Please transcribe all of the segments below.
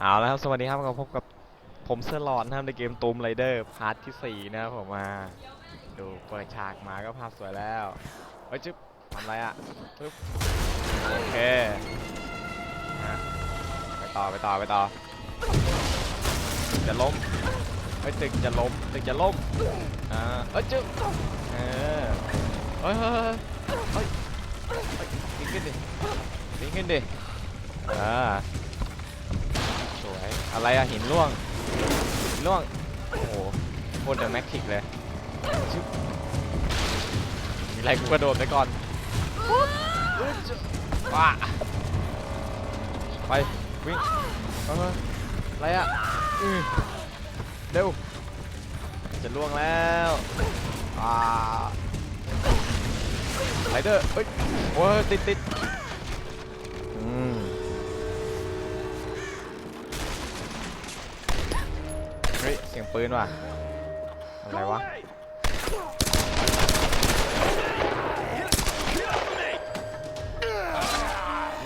เอาแล้วครับสวัสดีครับก็พบกับผมเซอร์ลอดนะครับในเกมตูมไรเดอร์พาร์ทที่ 4 นะครับผมมาดูเปิดฉากมาก็ภาพสวยแล้วเฮ้ยจึ๊บทำไรอะปึ๊บโอเคไปต่อไปต่อไปต่อ จะล้มเฮ้ยตึกจะล้มตึกจะล้มอ่าเอ้ยจึ๊บเออเฮ้ยเฮ้ยเฮ้ยเฮ้งขึ้นดิยิงขึ้นดิอ่า อะไรอะหินร่วงหินร่วง โอ้โหโคตรเดอะแม็กทิกเลยชึบมีอะไรกูกระโดดไปก่อนว้าไป วิ่งเอออะไรอะอือเร็ว จะล่วงแล้วอ่าไรเดอร์เฮ้ยโอ้ยติดติดอืม ฮ้ยเสียงปืนว่ะอะไรวะ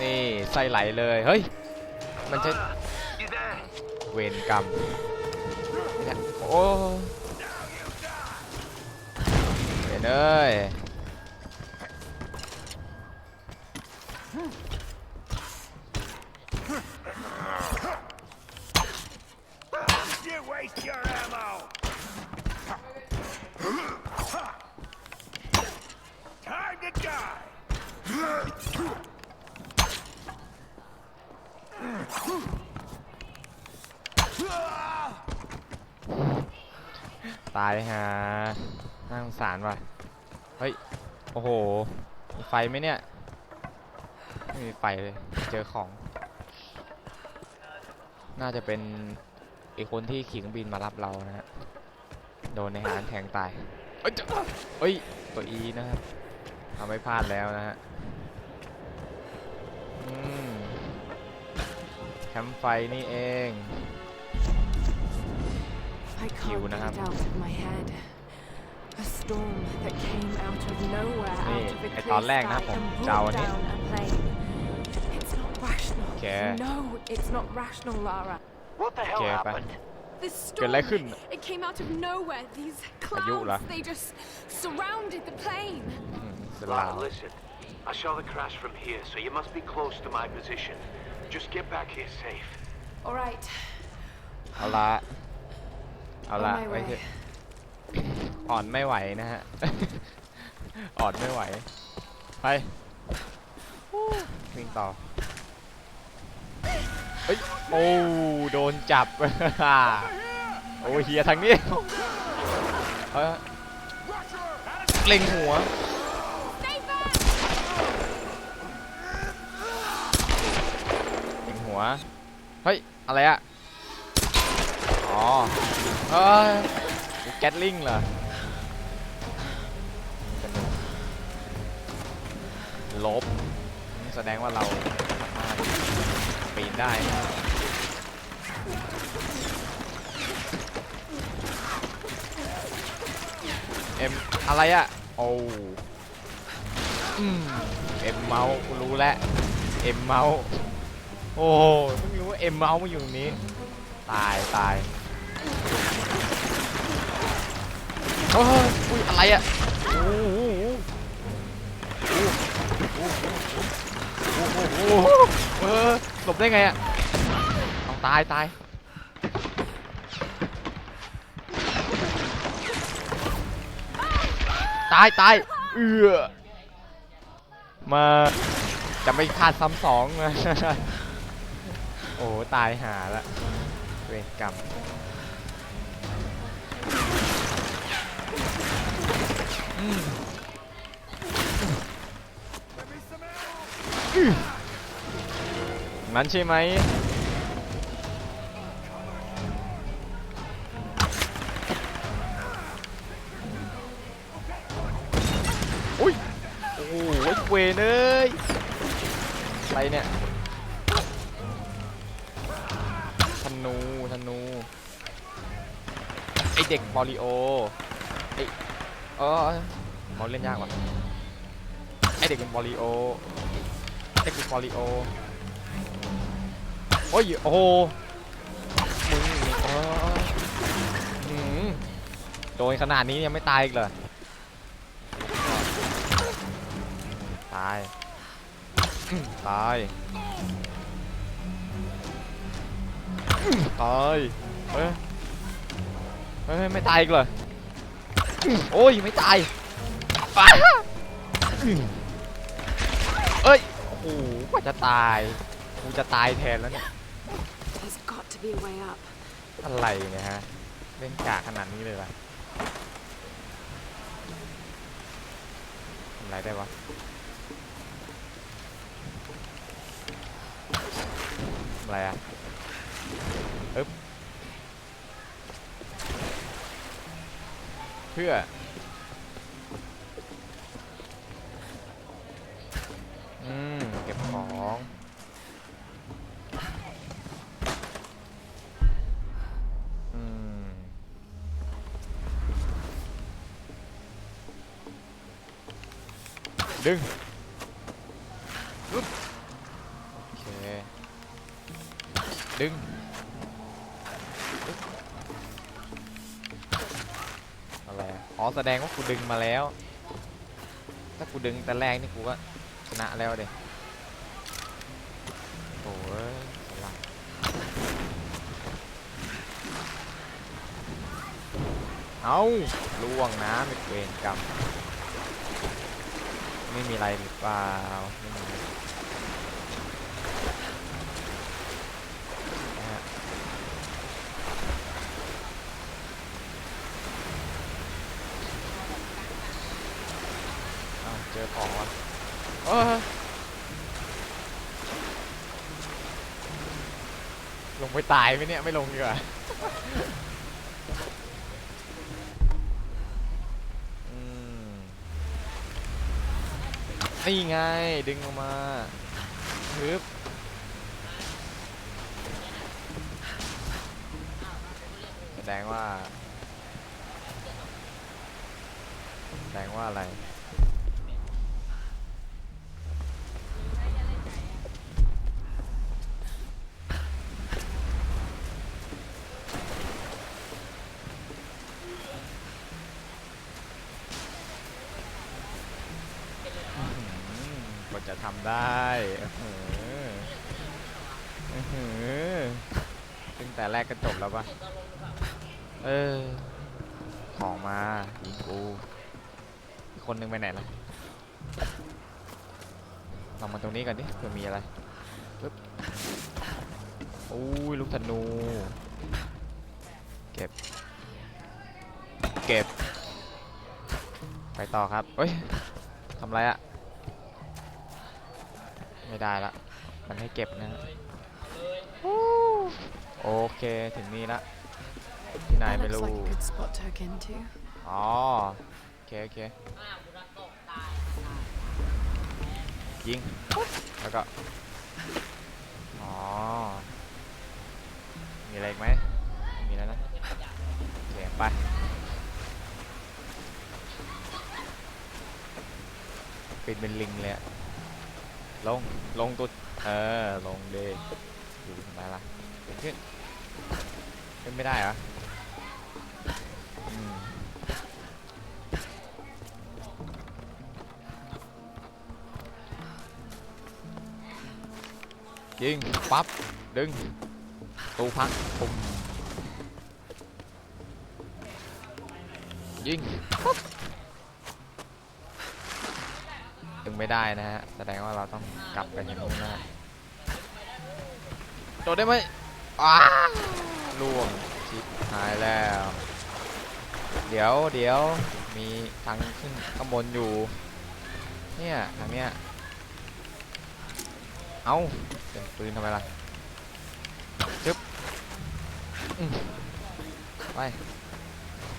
นี่ไส้ไหลเลยเฮ้ยมันจะเวรกรรมโอ้เห็นเอ้ย You waste your ammo! Time to die! ตายฮะน่าสงสารว่ะ เฮ้ย โอ้โห มีไฟไหมเนี่ย ไม่มีไฟเลย เจอของ น่าจะเป็น ไอีกคนที่ขี่เครื่องบินมารับเรานะฮะโดนในหารแทงตายเอ้ยจะเอ้ยตัวอีนะครับทำไม่พลาดแล้วนะฮะอืมแคมป์ไฟนี่เอง I You can't wanna get have- it out of my head. A storm that came out of nowhere, Hey, out of a I clear thought lag sky na and po. brought Ciao, ni. down a plane. It's not rational. Okay. No, it's not rational, Lara. What the hell Okay, happened? This เกิดอะไร storm, ขึ้น it came out of nowhere. These พายุเหรอ clouds, they just surrounded the plane. อืมเสร็จแล้ว Lara, listen. I saw the crash from here, so you must be close to my position. Just get back here safe. All right, เอาละ เอาละ on my ไว้ way. เถอะอ่อนไม่ไหวนะฮะ อ่อนไม่ไหว ไปวิ่งต่อ เฮ้ยโอ้โดนจับ โอ้เฮียทางนี้เฮ้ยเล็งหัวเล็งหัว เฮ้ย อะไรอะอ๋อเอ้ยแก๊ตลิงเหรอลบ แสดงว่าเรา ปีนได้เอ็มอะไรอะโอ้เอ็มเมาส์กูรู้แล้วเอ็มเมาส์โอ้โหเพิ่งรู้ว่าเอ็มเมาส์มาอยู่ตรงนี้ ตายตายเฮ้ยอุ้ยอะไรอะโอ้ โอ้โหโอ้โหเออหลบได้ไงอะเอาตายตายตายตายเอือมาจะไม่คาดซ้ำสองนะโอ้โหตายหาละเวรกรรมอืม นั้นใช่ไหมอุ้ย โอ้โหเวเอ้ยอะไรเนี่ยธนูธนู ไอเด็กบอลิโอ ไอเออมอเล่นยากว่ะ ไอเด็กเป็นบอลิโอ เต่กูคอริโอโอ้ยโอ้โมึงโอ้หืมโดนขนาดนี้ยังไม่ตายอีกเลรตายตายตายเฮ้ยเฮ้ยไม่ตายอีกเลยโอ้ยไม่ตายเอ้ย โอ้โหกว่าจะตาย กูจะตายแทนแล้วเนี่ย There's got to be a way up. อะไรเนี่ยฮะ เล่นกากขนาดนี้เลยล่ะทำอะไรได้วะทำอะไรอะอึ๊บเพื่อ อืม เก็บของ อืม ดึงอึ๊บโอเค ดึงอะไร อ๋อ แสดงว่ากูดึงมาแล้ว ถ้ากูดึงแต่แรกนี่กูก็ นะแล้วเด็โอ้ยสลับเอาล่วงนะไม่เวรกรรมไม่มีอะไรหรือเปล่าไม่มีนะฮะเอาเจอของว่ะ เอ้ยลงไปตายไหมเนี่ย ไม่ลงดีกว่าอนี่ไง ดึงออกมาฮึบแสดงว่า แสดงว่าอะไร อืมกว่าจะทำได้ อื้อหืออื้ออตั้งแต่แรกก็จบแล้วปะเออ ของมายิงกูอีกคนนึงไปไหนล่ะลองมาตรงนี้กันดิเผื่อมีอะไรปึ๊บอุ้ยลูกธนู เก็บ เก็บ ไปต่อครับเอ้ยทำไรอะ ไม่ได้ละ มันให้เก็บนะฮะฮู้โอเคถึงนี่ละที่ไหน That ไม่ looks รู้ like a good spot to hook into. อ๋อ โอเค โอเค ยิง แล้วก็ อ๋อ มีอะไรอีกไหมไม่มีแล้วนะ โอเค ไปเป็นเป็นลิงเลยอะ ลง ลงตัว เออ ลงเดอยู่ทำไมล่ะขึ้นขึ้นไม่ได้เหรออืมยิง ปั๊บ ดึง ตูพักปุ่มยิงดึ งไม่ได้นะฮะ แสดงว่าเราต้องกลับไปอย่างนู้นนะโดดได้ไหมอ้าล่วงชิบหายแล้ว เดี๋ยวเดี๋ยวมีทางขึ้นข้างบนอยู่ เนี่ยทางเนี้ย เอาเป็นปืนทำไมล่ะจึ๊บไป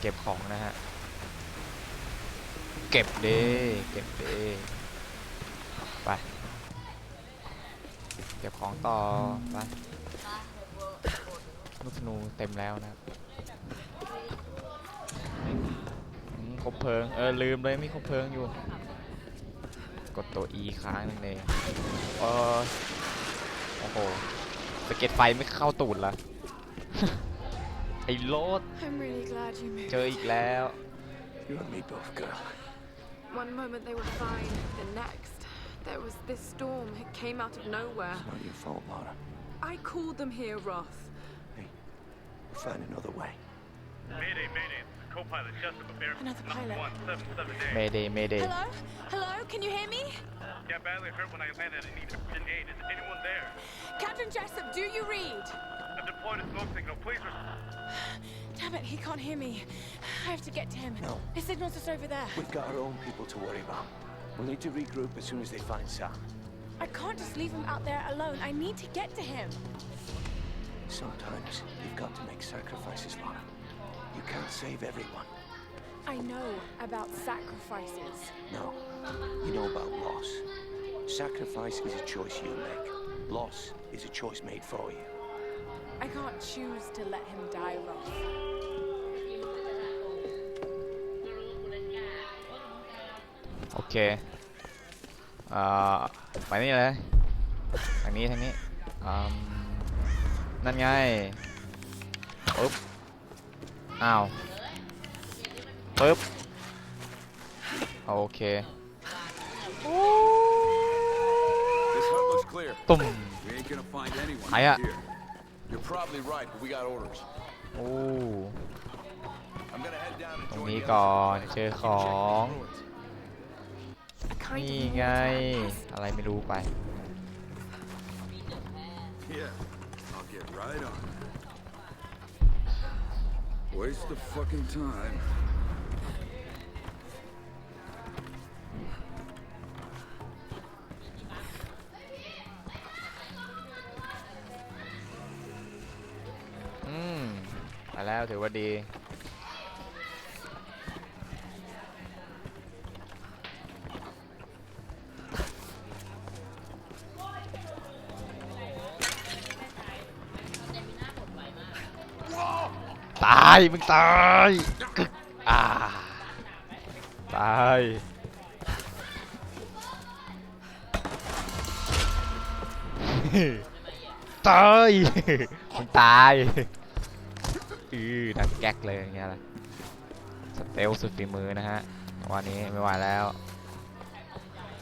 เก็บของนะฮะ เก็บเดเก็บเด ไป เก็บของต่อไปลูกธนูเต็มแล้วนะครับอืมครบเพลิง เออ ลืมเลยมีครบเพลิงอยู่ กดตัว E ค้างนั่นเองเออโอ้โหสะเก็ตไฟไม่เข้าตูดละ ไอ้โลด I'm really glad you moved. เจออีกแล้ว You and me both, girl. One moment they were fine, the next, There was this storm. It came out of nowhere. It's not your fault, Lara. I called them here, Roth. Hey, we'll find another way. Mayday, mayday. Co-pilot Jessup of Air Another pilot. One, seven, seven, eight. Mayday, mayday. Hello? Hello? Can you hear me? Yeah, badly hurt when I landed and needed an aid. Is anyone there? Captain Jessup, do you read? I've deployed a smoke signal. Please respond. Damn it, he can't hear me. I have to get to him. No. His signal's just over there. We've got our own people to worry about. We'll need to regroup as soon as they find Sam. I can't just leave him out there alone. I need to get to him. Sometimes you've got to make sacrifices, Lana. You can't save everyone. I know about sacrifices. No. You know about loss. Sacrifice is a choice you make. Loss is a choice made for you. I can't choose to let him die, Roth. โอเคอ่าไปนี่เลยทางนี้ทางนี้อืมนั่นไงปึ๊บอ้าวปึ๊บโอเค This hut looks clear. ตุ่ม We ain't gonna find anyone Aye, out uh. here. You're probably right, but we got orders. โอ้ I'm gonna head down and ตรง join นี้ the ก่อ others. นเจอของ A kind นี่ of ไง water. อะไรไม่รู้ไป Yeah, I'll get right on it. Waste of fucking time. อืมไปแล้วถือว่าดี ตายมึงตายกึกอ่าตายตายมึงตายอือดังแก๊กเลยอย่างเงี้ยล่ะสเตลสุดฝีมือนะฮะวันนี้ไม่ไหวแล้ว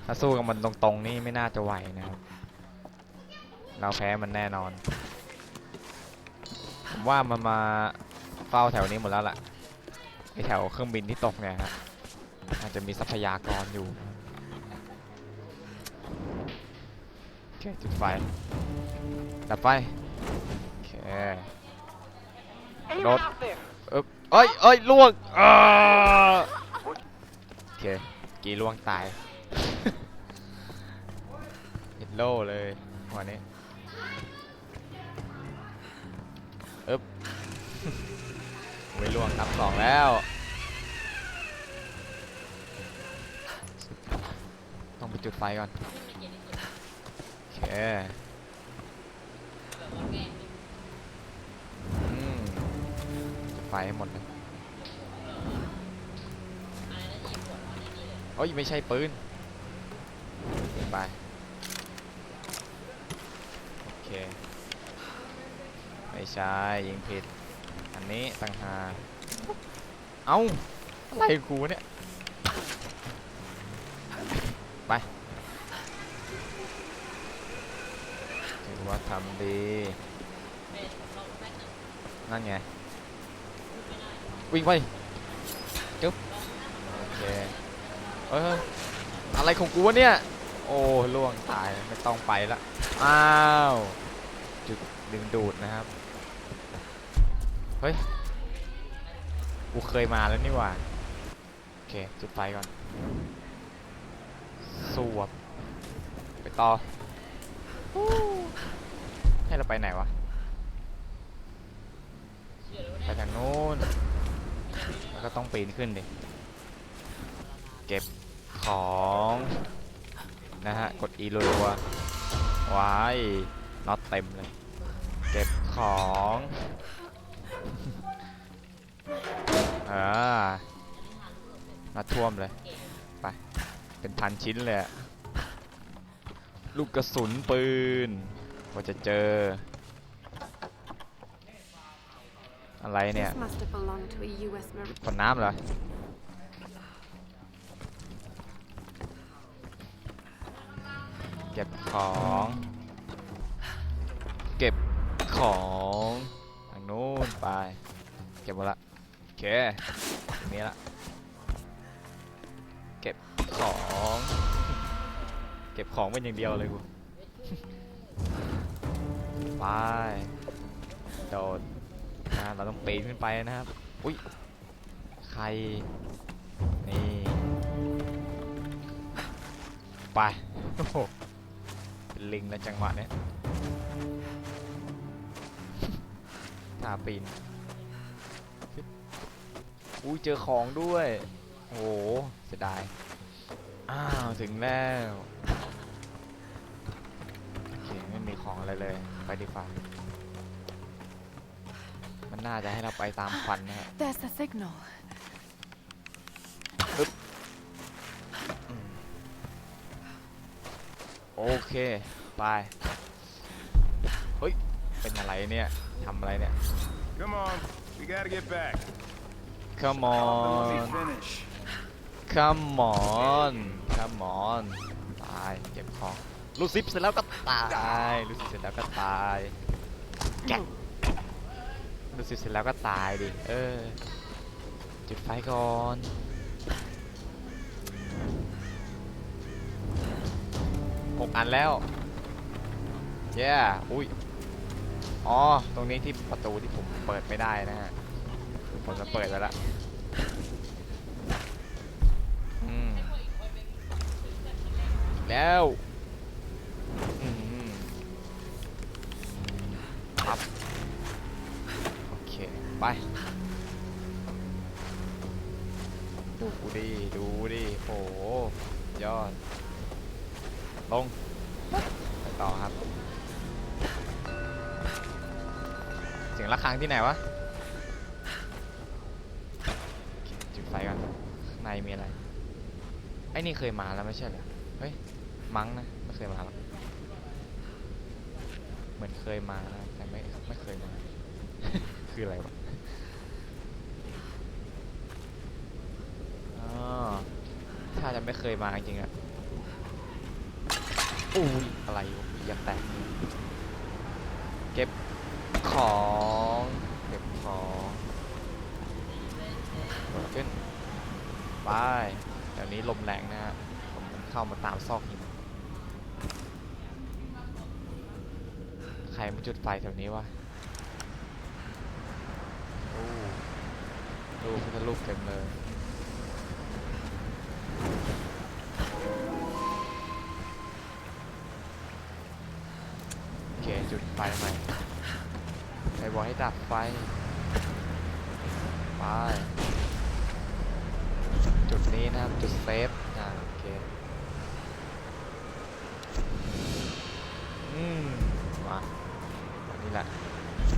ถ้าสู้กับมันตรงๆนี่ไม่น่าจะไหวนะครับ เราแพ้มันแน่นอนผมว่ามันมา เฝ้าแถวนี้หมดแล้วล่ะไอแถวเครื่องบินที่ตกเนี่ยฮะอาจจะมีทรัพยากรอยู่โอเคจุดไฟดับไฟโอเค Anyone Not- out there? เอ้ยเอ้ยล่วงโอเคกีล่วงตายฮิตโลเลยวันนี้อึ๊บ ไม่ล่วงตับสองแล้ว ต้องไปจุดไฟก่อน โอเคอืมจุดไฟให้หมดเลยโอ้ยไม่ใช่ปืนไป โอเค ไม่ใช่ยิงผิด นี้ต่างหากเอ้าอะไรกูเนี่ย ไปถือว่าทำดี นั่นไง วิ่งไปจึ๊บโอเคเฮ้ยเฮ้ยอะไรของกูวะเนี่ย โอ้ล่วงตายไม่ต้องไปละ อ้าว จุดดึงดูดนะครับ เฮ้ย กูเคยมาแล้วนี่หว่า โอเค จุดไฟก่อน สวบ ไปต่อ ให้เราไปไหนวะ ไปทางนู้น แล้วก็ต้องปีนขึ้นดิ เก็บของนะฮะ กด E รัวๆไว้น็อตเต็มเลย เก็บของ อ่ามาท่วมเลย ไป เป็นพันชิ้นเลยอะลูกกระสุนปืนกว่าจะเจอ อะไรเนี่ย This must have belonged to a U.S. Marine. ขวดน้ำเหรอเก็บของ เก็บของทางนู้นไป เก็บหมดละโอ เคตรงนี้ละเก็บของ เก็บของเป็นอย่างเดียวเลยกูไปโดดนะเราต้องปีนขึ้นไปนะครับ อุ้ยใคร นี่ ไปโอ้โหเป็นลิงแล้วจังหวะเนี้ยท่าปีน อุ้ยเจอของด้วย โอ้โหเสียดาย อ้าว ถึงแล้ว โอเค ไม่มีของอะไรเลย ไปดีกว่า มันน่าจะให้เราไปตามควันนะฮะ There's the signal. โอเค ไป เฮ้ย เป็นอะไรเนี่ยทำอะไรเนี่ย Come on. We gotta get back. Come on. Come on Come on ตายเก็บของลูซิปเสร็จแล้วก็ตายลูซิปเสร็จแล้วก็ตายแกลูซิปเสร็จแล้วก็ตายดิเออจุดไฟก่อนหกอันแล้วเย้อุ้ยอ๋อ ตรงนี้ที่ประตูที่ผมเปิดไม่ได้นะฮะผมจะเปิดไว้ละอืม แล้วอืมปั๊บโอเค ไป ดูดิ ดูดิโอ้โหยอด ลง ไปต่อครับ เสียงะระฆังที่ไหนวะจุดไฟกันข้างในมีอะไร ไอ้นี่เคยมาแล้วไม่ใช่เหรอเฮ้ย มั้งนะไม่เคยมาหรอกเหมือนเคยมานะแต่ไม่ไม่เคยมา คืออะไรวะอ๋อถ้าจะไม่เคยมาจริงอะอุ้ยอะไรอยากแตกเก็บของเก็บของขึ้นไปเดี๋ยวนี้ลมแรงนะฮะผมมันเข้ามาตามซอกหิน ใครมาจุดไฟแถวนี้วะโอ้ดูพุทธรูปเต็มเลยโอเคจุดไฟใหม่ใครบอกให้ดับไฟไปจุดนี้นะครับ จุดเซฟ อ่า โอเค อืม มาอันนี้ แหละ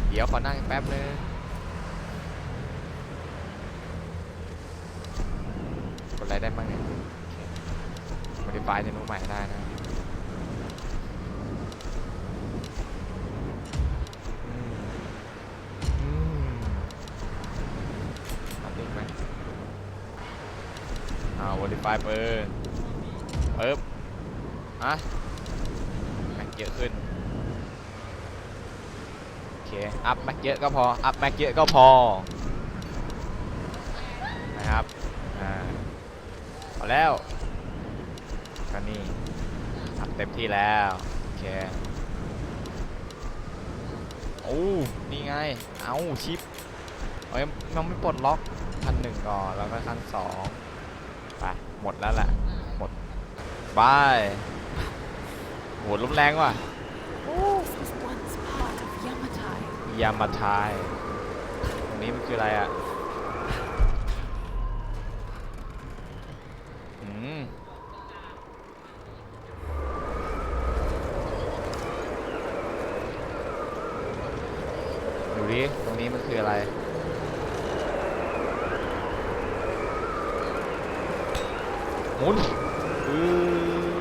เดี๋ยวขอนั่งแป๊บนึงกดอะไรได้บ้างเนี่ยโอเค modify ในนู้นใหม่ได้นะอืมอืมทำได้ไหมอ่ายเปิดปึ๊บอะแม็กเยอะขึ้น โอเคอัพแม็กเยอะก็พอ อัพแม็กเยอะก็พอ นะครับ อ่าพอแล้วก็นี่อัพเต็มที่แล้ว โอเค โอ้ นี่ไง เอาชิปเอ้ยมันไม่ปลดล็อกขั้นหนึ่งก่อน แล้วก็ขั้นสองไปหมดแล้วแหละ หมดบายโหลมแรงว่ะ ยามาทายตรงนี้มันคืออะไรอะม ดูดิ ตรงนี้มันคืออะไร หมุนอือ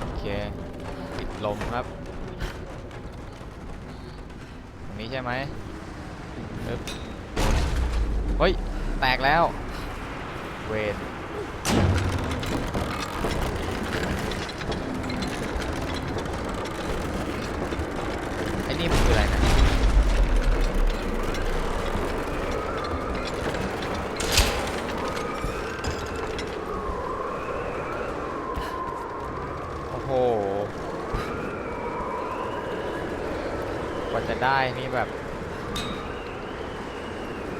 โอเค ปิดลมครับ ตรง นี้ใช่ไหมปึ๊บเฮ้ย แตกแล้ว เวนไอ้นี่มันคืออะไรนะ โอ้โห กว่าจะ ได้นี่แบบ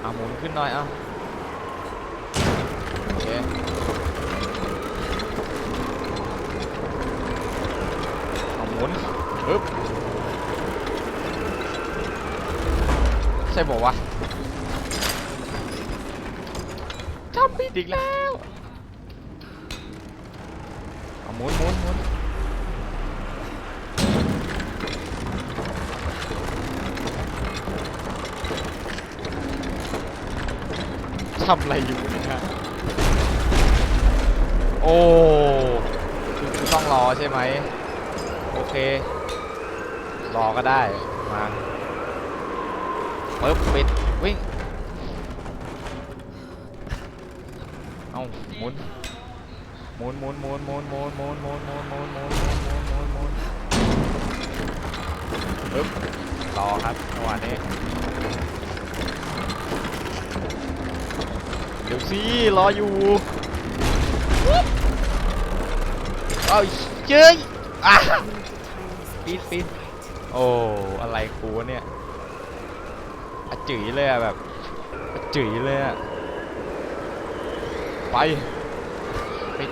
เอาหมุนขึ้นหน่อยเอาโอเคเอาหมุนปึ๊บใช่บอกวะจำผิดอีกแล้วเอาหมุนหมุนหมุนำอะไรอยู่เนะโอ้คือต้องรอใช่ไหม โอเค รอก็ได้ มาปึ๊บปิด วิ่ง เอาหมุนหมุนหมุนหมุนหมุนหมุนหมุนหมุนหมุนหมุนหมุนหมุนหมุนหมุนหมุนปึ๊บรอครับจังหวะนี้เดี๋ยวสิรออยู่เอาเจ้ยอะปีนปีนโอ้อะไรกูวะเนี่ยอจื๋ยเลยอะแบบอจื๋ยเลยอะไปปิด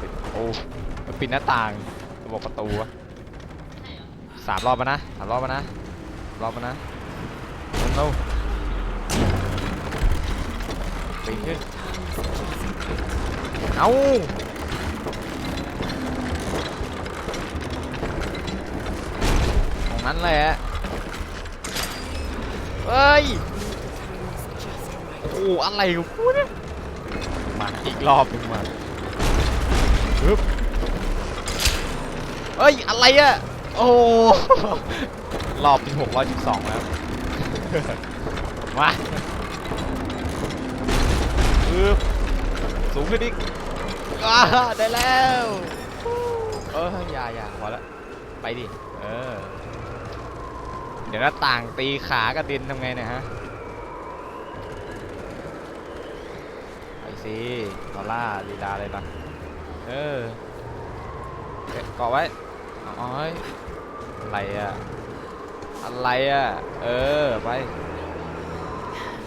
ปิดโอ้ปิดหน้าต่างระบบประตูอะสามรอบมานะสามรอบมานะ รอบมานะลงเร็วปีนขึ้นเอาตรงนั้นแหละเฮ้ยโอ้อะไรกูเนี่ยมาอีกรอบหนึงมาปึ๊บเฮ้ย อะไรอะโอ้ หกร้อยสิบสองแล้วมาปึ๊บสูงขึ้นอีกอ้าได้แล้วเอออย่าอย่าพอละไปดิ เออ เดี๋ยวหน้าต่างตีขากระด็นทำไงเนี่ยฮะ ไปสิลอล่าลีดาเลยปะเออเกาะไว้อาเออะไรอะ อะไรอะเออ ไป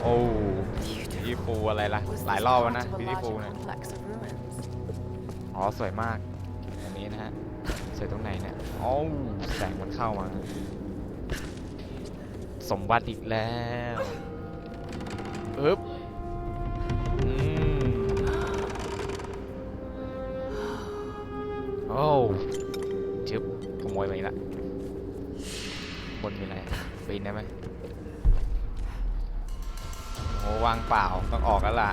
โอ้พี่ฟูอะไรล่ะ หลายรอบแล้วนะพี่ฟูเนี่ย อ๋อ สวยมากอันนี้นะฮะ สวยตรงไหนเนี่ยอ๋อแสงมันเข้ามา สมบัติอีกแล้วอึ๊บอืมโอ้ชึบขโมยมาอีกละ ปีนได้ไหมโอ้วางเปล่าต้องออกแล้วล่ะ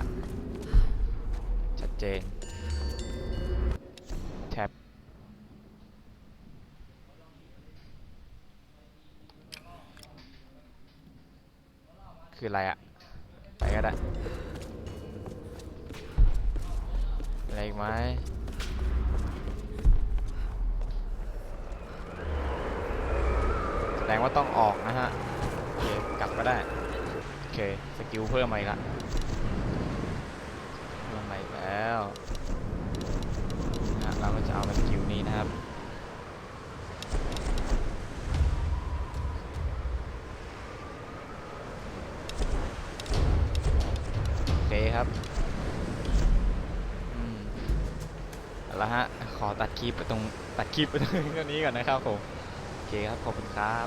ชัดเจน แท็บคืออะไรอะไปก็ได้อะไรอีกไหม แสดงว่าต้องออกนะฮะ โอเค กลับก็ได้ โอเค สกิลเพิ่มมาอีกละเพิ่มมาอีกแล้วนะเราก็จะเอาสกิลนี้นะครับโอเคครับอืมเอาละฮะ ขอตัดคลิปไปตรงตัดคลิปไปตรงนี้ก่อนนะครับผม โอเคครับ ขอบคุณครับ